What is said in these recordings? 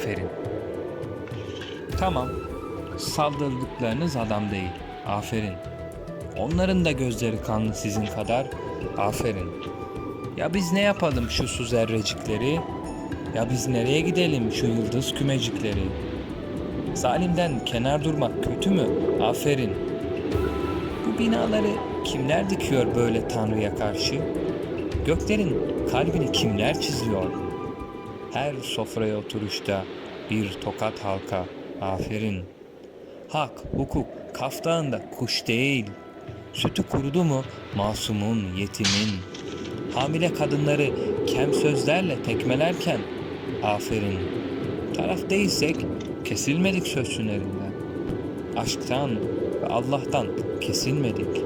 Aferin. Tamam. Saldırdıklarınız adam değil. Aferin. Onların da gözleri kanlı sizin kadar. Aferin. Ya biz ne yapalım şu su zerrecikleri? Ya biz nereye gidelim şu yıldız kümecikleri? Zalimden kenar durmak kötü mü? Aferin. Bu binaları kimler dikiyor böyle Tanrı'ya karşı? Göklerin kalbini kimler çiziyor? Her sofraya oturuşta bir tokat halka. Aferin. Hak, hukuk, kaftağında kuş değil. Sütü kurudu mu masumun, yetimin. Hamile kadınları kem sözlerle tekmelerken aferin. Taraf değilsek kesilmedik sözsünlerinden. Aşktan ve Allah'tan kesilmedik.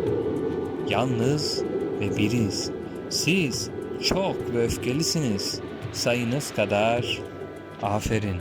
Yalnız ve biriz. Siz çok ve öfkelisiniz. Sayınız kadar aferin.